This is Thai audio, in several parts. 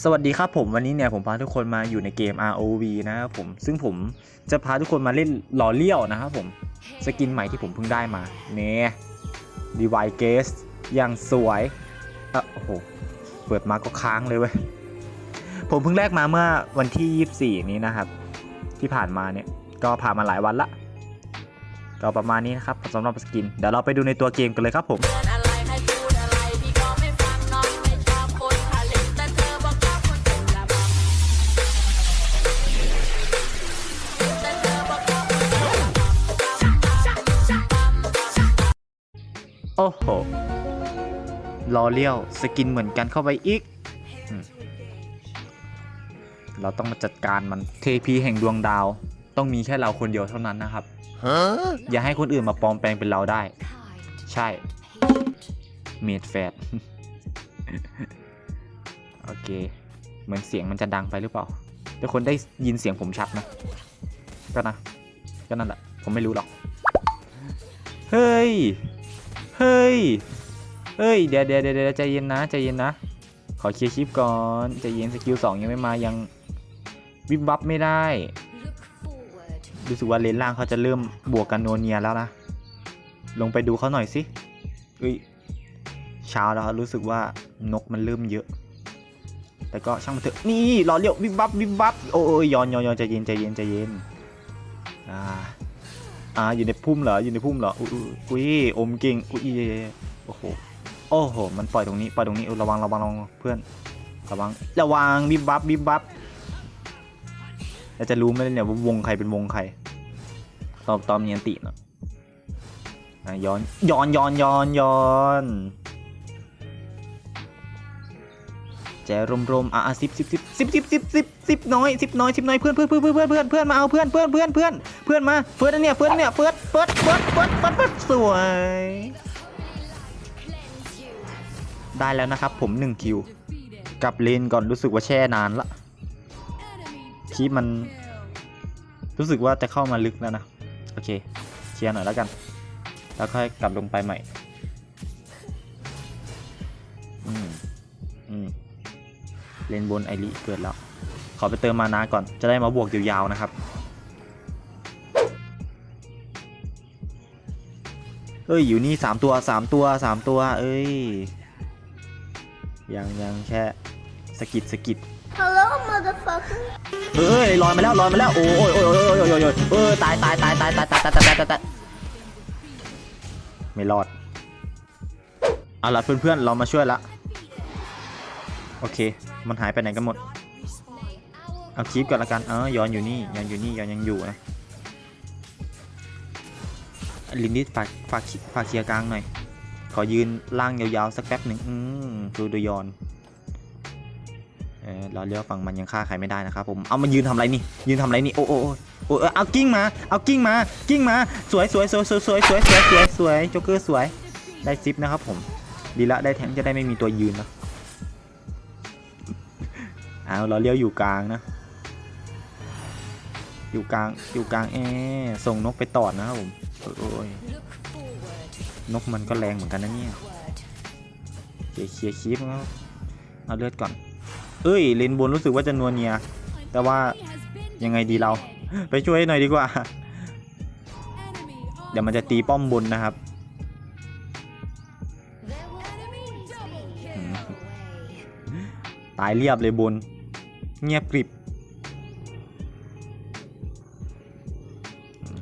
สวัสดีครับผมวันนี้เนี่ยผมพาทุกคนมาอยู่ในเกม ROV นะครับผมซึ่งผมจะพาทุกคนมาเล่นหล่อเลี้ยวนะครับผมสกินใหม่ที่ผมเพิ่งได้มาเนี่ยดีไวเกสอย่างสวยอะโอ้โหเปิดมาก็ค้างเลยเว้ยผมเพิ่งแลกมาเมื่อวันที่ 24 นี้นะครับ ที่ผ่านมาเนี่ยก็ผ่านมาหลายวันละก็ประมาณนี้นะครับสำหรับสกินเดี๋ยวเราไปดูในตัวเกมกันเลยครับผม อ้โหลอเลี้ยวสกินเหมือนกันเข้าไปอีกอืมเราต้องมาจัดการมันเทพีแห่งดวงดาว ต้องมีแค่เราคนเดียวเท่านั้นนะครับ อย่าให้คนอื่นมาปลอมแปลงเป็นเราได้ ใช่ เมดแฟดโอเค เหมือนเสียงมันจะดังไปหรือเปล่าแต่คนได้ยินเสียงผมชัดนะก็นะ ก็นั่นแหละ ผมไม่รู้หรอก เฮ้ย เฮ้ย เฮ้ย เดี๋ยวเดี๋ยวเดี๋ยวใจเย็นนะใจเย็นนะ ขอเคลียร์คลิปก่อนใจเย็นสกิลสองยังไม่มายังวิบวับไม่ได้รู้สึกว่าเลนล่างเขาจะเริ่มบวกกันโนเนียแล้วนะ ลงไปดูเขาหน่อยสิเอ้ยเช้าแล้วรู้สึกว่านกมันเริ่มเยอะ แต่ก็ช่างมันเถอะ นี่รอเลี้ยววิบวับวิบวับ โอ้ยยอนยอนยอนใจเย็นใจเย็นใจเย็น อ่า อ่าอยู่ในพุ่มเหรออยู่ในพุ่มเหรออุ้ยอุ้ยอมเก่งอุ้ยโอ้โหโอ้โหมันปล่อยตรงนี้ปล่อยตรงนี้ระวังระวังระวังเพื่อนระวังระวังบิบบับบิบบับแล้วจะรู้ไหมเนี่ยว่าวงใครเป็นวงใครตอมตอมเนียนติเนาะอะย้อนย้อนย้อนย้อนย้อน แจรมรมๆอะสิบสิบสิบสิบสิบสิบสิบสิบน้อยสิบน้อยสิบน้อยเพื่อนเพื่อนเพื่อนเพื่อนเพื่อนเพื่อนมาเอาเพื่อนเพื่อนเพื่อนเพื่อนเพื่อนมาเฟิร์สอันเนี่ยเฟิร์สอันเนี่ยเฟิร์สเฟิร์สเฟิร์สเฟิร์สเฟิร์สเฟิร์สสวย ได้แล้วนะครับผม1คิวกลับเลนก่อนรู้สึกว่าแช่นานละคีปมัน รู้สึกว่าจะเข้ามาลึกแล้วนะ โอเคเคลียร์หน่อยแล้วกัน แล้วค่อยกลับลงไปใหม่ เลนบนไอริเกิดแล้ว ขอไปเติมมานาก่อนจะได้มาบวกยาวๆนะครับ เอ้ย อยู่นี่สามตัวสามตัวสามตัว เอ้ย ยังยังแค่สะกิดสะกิด Hello, motherfucker. เอ้ยลอยมาแล้วลอยมาแล้วโอ้ยโอ้ยโอ้ยโอ้ยโอ้ยโอ้ยโอ้ยเออตายตายตายตายตายตายตายตายตายตายไม่รอดเอาล่ะเพื่อนๆเรามาช่วยละ โอเค มันหายไปไหนกันหมด เอาคลิปก่อนละกัน เออย้อนอยู่นี่ย้อนอยู่นี่ย้อนยังอยู่นะลินดิสฝากฝากฝากเคลียร์กลางหน่อย ขอยืนล่างยาวๆสักแป๊บหนึ่งอืมดูดูยอนเออเราเลี้ยวฝั่งมันยังฆ่าใครไม่ได้นะครับผม เอามายืนทำอะไรนี่ ยืนทำอะไรนี่ โอ้โอ้โอ้เออเอากิ้งมา เอากิ้งมา กิ้งมา สวยสวยสวยสวยสวยสวยสวยสวยสวยโจ๊กเกอร์สวย ได้ซิปนะครับผม ดีละได้แทงจะได้ไม่มีตัวยืนนะ เอาเราเลี้ยวอยู่กลางนะ อยู่กลางอยู่กลางเอส่งนกไปตอดนะครับผมโอ้ยโยนกมันก็แรงเหมือนกันนะเนี่ยเคลียร์เคลียร์คลิปเอาเลือดก่อน เอ้ยเลนบนรู้สึกว่าจะนัวเนียแต่ว่ายังไงดีเรา ไปช่วยหน่อยดีกว่า เดี๋ยวมันจะตีป้อมบนนะครับตายเรียบเลยบน เงียบกริบ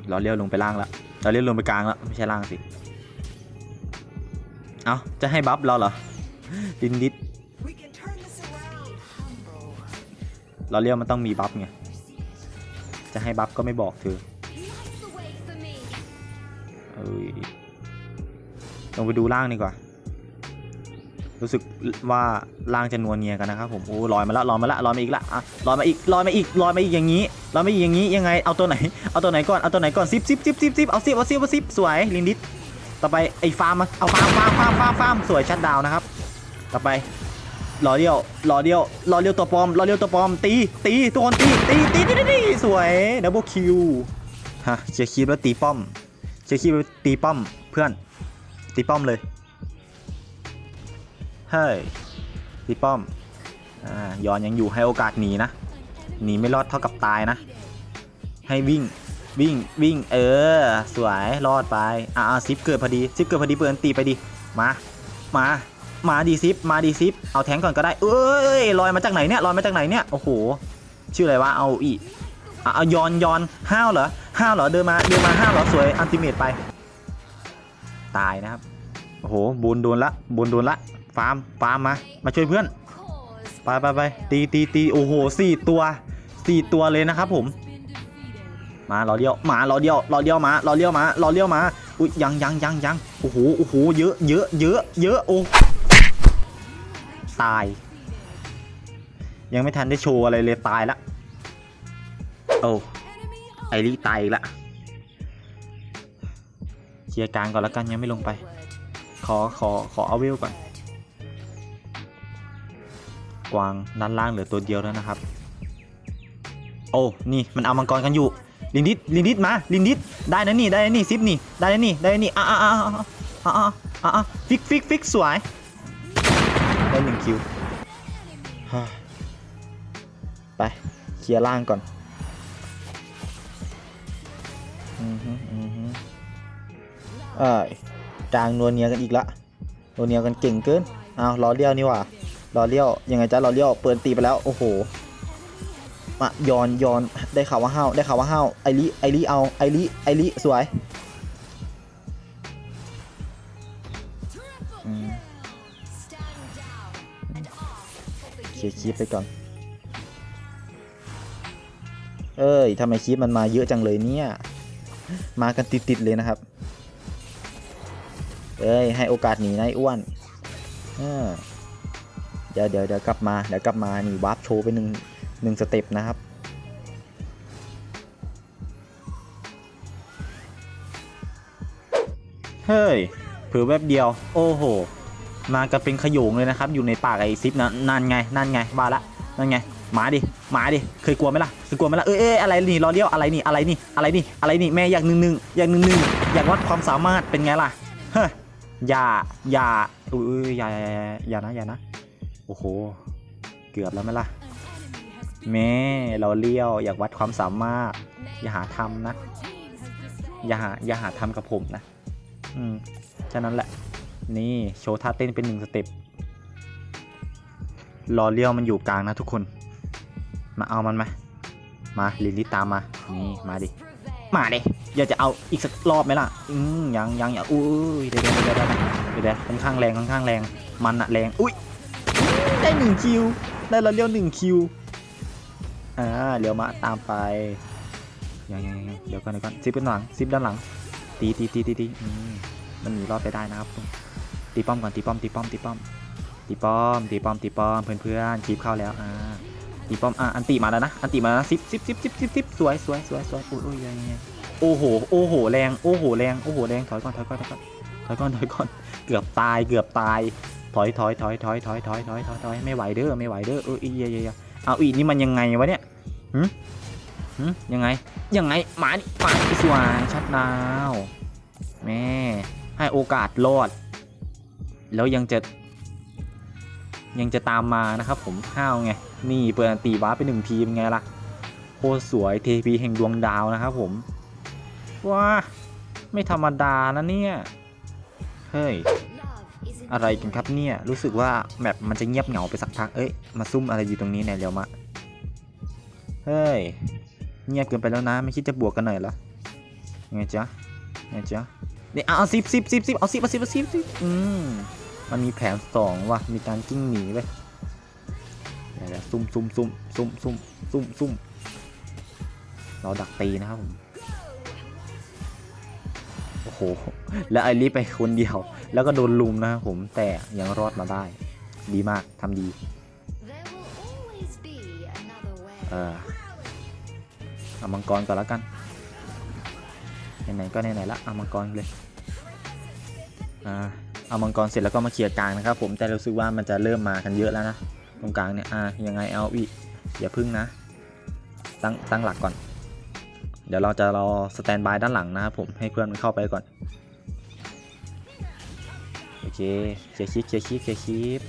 เราเลี้ยวลงไปล่างละเราเลี้ยวลงไปกลางละไม่ใช่ล่างสิ เอาจะให้บัฟเราเหรอดินดิดเราเรียกมันต้องมีบัฟไง จะให้บัฟก็ไม่บอกเธอเอ้ยลงไปดูล่างดีกว่า รู้สึกว่าล่างจะนวลเนียกันนะครับผมโอ้ลอยมาแล้วลอยมาแล้วลอยมาอีกละอะลอยมาอีกลอยมาอีกลอยมาอีกอย่างนี้ลอยมาอีกอย่างนี้ยังไงเอาตัวไหนเอาตัวไหนก่อนเอาตัวไหนก่อนซิปซิปซิปซิปซิปเอาซิปเอาซิปเอาซิปสวยลินดิสต่อไปไอ้ฟาร์มมาเอาฟาร์มฟาร์มฟาร์มฟาร์มฟาร์มสวยชัดดาวนะครับ ต่อไปรอเดียวรอเดียวรอเดียวตัวปลอมรอเดียวตัวปลอมตีตีตัวคนตีตีตีตีตีตีสวยดับเบิลคิวฮะเชียร์คีบแล้วตีป้อมเชียร์คีบแล้วตีป้อมเพื่อนตีป้อมเลย เฮ้ยตีป้อมอ่ายอนยังอยู่ให้โอกาสหนีนะหนีไม่รอดเท่ากับตายนะ ให้วิ่งวิ่งวิ่งเออ สวยรอดไปอ่าซิปเกิดพอดีซิปเกิดพอดีเปิดอันตีไปดิมามามาดีซิปมาดีซิปเอาแทงก่อนก็ได้เอ้ยลอยมาจากไหนเนี่ยลอยมาจากไหนเนี่ยโอ้โหชื่ออะไรวะเอาอีอะเอายอนยอนห้าวเหรอห้าวเหรอเดินมาเดินมาห้าวเหรอสวยอันติเมตไป ตายนะครับโอ้โหบุญโดนละบุญโดนละ ฟาร์มฟาร์มมามาช่วยเพื่อนไปไปไปตีตีตีโอ้โหสี่ตัวสี่ตัวเลยนะครับผม มารอเดียวมารอเดียวรอเดียวมารอเดียวมารอเดียวมาอุ้ยยังยังยังยังโอ้โหโอ้โหเยอะเยอะเยอะเยอะโอ้ตาย ยังไม่ทันได้โชว์อะไรเลยตายละโอ้ไอรีตายอีกละเคลียร์กลางก่อนแล้วกันยังไม่ลงไป ขอขอขอเอาเวลก่อน กวางด้านล่างเหลือตัวเดียวแล้วนะครับ โอ้นี่มันเอามังกรกันอยู่ลินดิสลินดิสมาลินดิสได้นะนี่ได้นี่ซิปนี่ได้นี่ได้นี่อ่าอ่าอ่าอ่าอ่าอะฟิกฟิกฟิกสวยได้หนึ่งคิวไปเคลียร์ล่างก่อนเออกลางนัวเนียกันอีกละนัวเนียกันเก่งเกินเอาล้อเรียวนี่ว่ะ รอเลี้ยวยังไงจ๊ะรอเลี้ยวเปิดตีไปแล้วโอ้โหมายอนยอนได้ข่าวว่าห้าวได้ข่าวว่าห้าวไอริไอริเอาไอริไอริสวยอืมเคลียร์คลิปไปก่อน เอ้ยทำไมคลิปมันมาเยอะจังเลยเนี่ย มากันติดๆเลยนะครับ เอ้ยให้โอกาสหนีนายอ้วนเออ เดี๋ยวเดี๋ยวเดี๋ยวกลับมาเดี๋ยวกลับมานี่วาร์ปโชว์ไปหนึ่งหนึ่งสเต็ปนะครับเฮ้ยเผื่อแวบเดียว โอ้โห มากันเป็นขยงเลยนะครับ อยู่ในปากไอซิปนะนั่นไงนั่นไงบ้าละนั่นไงหมาดิหมาดิเคยกลัวไหมล่ะเคยกลัวไหมล่ะเอ้ยเอ้ยอะไรนี่รอเลี้ยวอะไรนี่อะไรนี่อะไรนี่อะไรนี่แม่อยากหนึ่งหนึ่งอยากหนึ่งหนึ่งอยากวัดความสามารถเป็นไงล่ะเฮ้ยอย่าอย่าอุ้ยอย่าอย่านะอย่านะ อ้โห เกือบแล้วไหมล่ะแม่เราเลี้ยว อยากวัดความสามารถ อย่าหาทำนะ อย่าหาอย่าหาทำกับผมนะ อืมแค่นั้นแหละ นี่โชว์ท่าเต้นเป็นหนึ่งสเต็ปรอเลี้ยวมันอยู่กลางนะทุกคน มาเอามันไหมมาลิลิตามมา นี่ มาดิ มาดิ อยากจะเอาอีกสักรอบไหมล่ะ อืมยังยังยังอุ้ยเดี๋ยวเดี๋ยวเดี๋ยวเดี๋ยวเดี๋ยวค่อนข้างแรงค่อนข้างแรง มันอะแรง อุ้ย หนึ่งคิว ได้เรอเลี้ยวหนึ่งคิว อ่าเลี้ยวมาตามไปยังยังยังเดี๋ยวก่อนเดี๋ยวก่อนซิปด้านหลังซิปด้านหลัง ตีตีตีตีตีมันหนีรอดไปได้นะครับตีป้อมก่อนตีป้อมตีป้อมตีป้อมตีป้อมตีป้อมตีป้อมเพื่อนเพื่อนๆคลิปเข้าแล้วอ่าตีป้อมอะอันตีมาแล้วนะอันตีมาแล้วซิปซิปซิปซิปซิปซิปสวยสวยสวยสวยอุ้ยอุ้ยยังยังยังโอ้โหโอ้โหแรงโอ้โหแรงโอ้โหแรงถอยก่อนถอยก่อนถอยก่อนถอยก่อนถอยก่อนเกือบตายเกือบตาย ถอยถอยถอยถอยถอยถอยถอยถอยถอยไม่ไหวเด้อไม่ไหวเด้อเอออีเยเยเยเอาอีนี่มันยังไงวะเนี่ยหืมหืมยังไงยังไงหมาดิหมาดิสวายชัดดาวแม่ให้โอกาสรอด แล้วยังจะ ยังจะตามมานะครับผมห้าวไงนี่เปิดตีว้าไปหนึ่งทีมไงล่ะโคตรสวยเทพีแห่งดวงดาวนะครับผมว้าไม่ธรรมดานะเนี่ยเฮ้ย อะไรกันครับเนี่ย รู้สึกว่าแมปมันจะเงียบเหงาไปสักพัก เอ้ย มาซุ่มอะไรอยู่ตรงนี้เนี่ยเร็วมะ เฮ้ย เงียบเกินไปแล้วนะ ไม่คิดจะบวกกันหน่อยเหรอไงจ๊ะไงจ๊ะเนี่ยเอาสิบสิบสิบสิบเอาสิบเอาสิบเอาสิบสิบอืมมันมีแผนสองว่ะ มีการกิ้งหนีเลยเดี๋ยวซุ่มซุ่มซุ่มซุ่มซุ่มซุ่มซุ่มเราดักตีนะครับผม แล้วไอรีไปคนเดียว แล้วก็โดนลุมนะครับผมแต่ยังรอดมาได้ ดีมากทำดีเออเอามังกรก่อนแล้วกันไหนๆก็ไหนๆละเอามังกรเลยอ่าเอามังกรเสร็จแล้วก็มาเคลียร์กลางนะครับ ผมแต่รู้สึกว่ามันจะเริ่มมากันเยอะแล้วนะตรงกลางเนี่ยอ่ายังไงเอาอีอย่าพึ่งนะตั้งตั้งหลักก่อน เดี๋ยวเราจะรอสแตนบายด้านหลังนะครับผมให้เพื่อนมันเข้าไปก่อน โอเคเคลียร์คลิปเคลียร์คลิปเคลียร์คลิป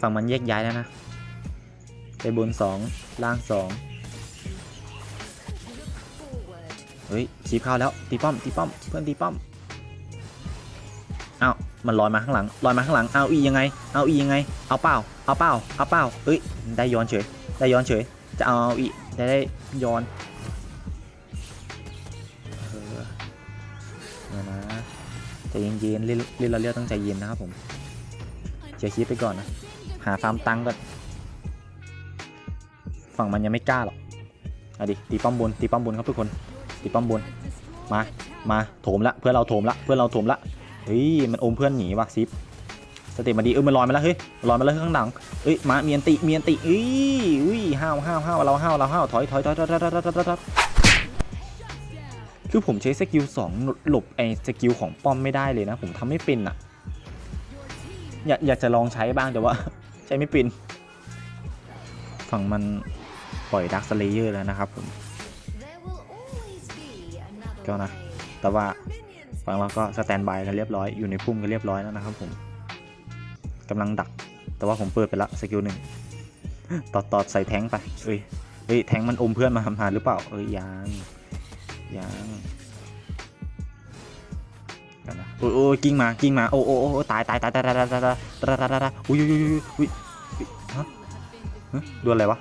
ฝั่งมันแยกย้ายแล้วนะ ไปบนสองล่างสองเฮ้ยคีบเข้าแล้ว ตีป้อม ตีป้อม เพื่อนตีป้อมอ้าวมันลอยมาข้างหลังลอยมาข้างหลังเอาอียังไง เอาอียังไง เอาเปล่าเอาเปล่าเอาเปล่าเอ้ย ได้ย้อนเฉย ได้ย้อนเฉย จะเอาอีจะได้ย้อน ใจเย็นๆเล่นเลราเลี้ยต้องใจเย็นนะครับผมเชียร์คิดไปก่อนนะหาฟาร์มตังก่อนฝั่งมันยังไม่กล้าหรอกอะดิตีป้อมบนตีป้อมบนครับทุกคนตีป้อมบนมามาโถมละเพื่อนเราโถมละเพื่อนเราโถมละเฮ้ยมันอมเพื่อนหนีวะซิปสติมาดีเออมันลอยมาแล้วเฮ้ยลอยมาแล้วข้างหลังเอ้ยมาเมียนติเมียนติเอ้ยอุ้ยห้าวห้าวห้าวเราห้าวเราห้าวถอยถอยถอยถอยถอยถอยถอย คือผมใช้สกิลสองหลบไอ้สกิลของป้อมไม่ได้เลยนะ ผมทำไม่เป็นอะอยากอยากจะลองใช้บ้างแต่ว่า ใช้ไม่เป็น ฝั่งมันปล่อยดักสเลเยอร์แล้วนะครับผมก็นะ แต่ว่าฝั่งเราก็สแตนบายกันเรียบร้อย อยู่ในพุ่มกันเรียบร้อยแล้วนะครับผมกำลังดัก แต่ว่าผมเปิดไปละสกิลหนึ่งตอดตอดใส่แทงไปเอ้ยเฮ้ยแทงมันอมเพื่อนมาทำหาหรือเปล่า เอ้ยยัง ยังเดี๋ยวนะโอ้ยโอ้ยกิ้งมากิ้งมาโอ้โอ้โอ้ตายตายตายตายตายตายตายตายตายตายตายตายอุ้ยอุ้ยอุ้ยอุ้ยอุ้ยฮะฮะโดนอะไรวะ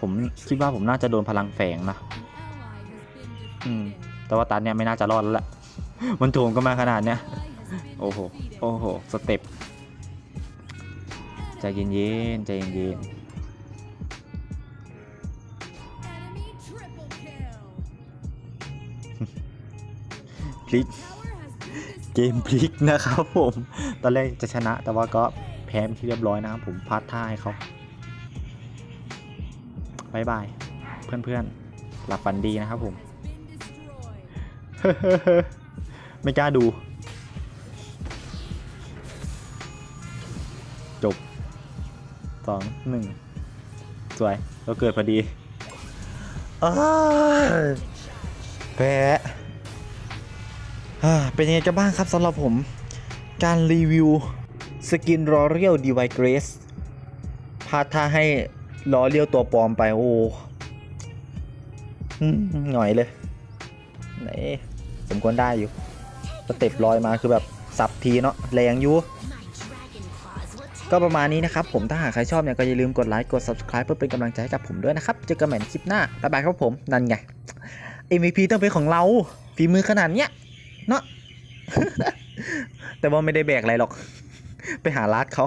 ผมคิดว่าผมน่าจะโดนพลังแฝงนะอืมแต่ว่าตาเนี้ยไม่น่าจะรอดแล้วละมันโถมก็มาขนาดเนี้ยโอ้โหโอ้โหสเต็ปใจเย็นๆใจเย็นๆ พลิก เกมพลิกนะครับผม ตอนแรกจะชนะแต่ว่าก็แพ้เป็นที่เรียบร้อยนะครับผมพลาดท่าให้เขาบายบาย เพื่อนๆ หลับฝันดีนะครับผม ไม่กล้าดู จบสองหนึ่งสวย เราเกิดพอดีอ้แพ้ เป็นยังไงกันบ้างครับสำหรับผม การรีวิวสกินรอเรียวดีไวเกรสพาท่าให้รอเรียวตัวปลอมไป โอ้หน่อยเลย ไหน สมควรได้อยู่สเต็ปลอยมาคือแบบสับทีเนาะแรงอยู่ก็ประมาณนี้นะครับ ผมถ้าหากใครชอบเนี่ยก็อย่าลืมกดไลค์กด subscribe เพื่อเป็นกำลังใจให้กับผมด้วยนะครับ เจอกันใหม่คลิปหน้าบ๊ายบายครับผม นั่นไง MVP ต้องเป็นของเรา ฝีมือขนาดเนี้ย เนาะแต่ว่าไม่ได้แบกอะไรหรอก ไปหาลาดเขา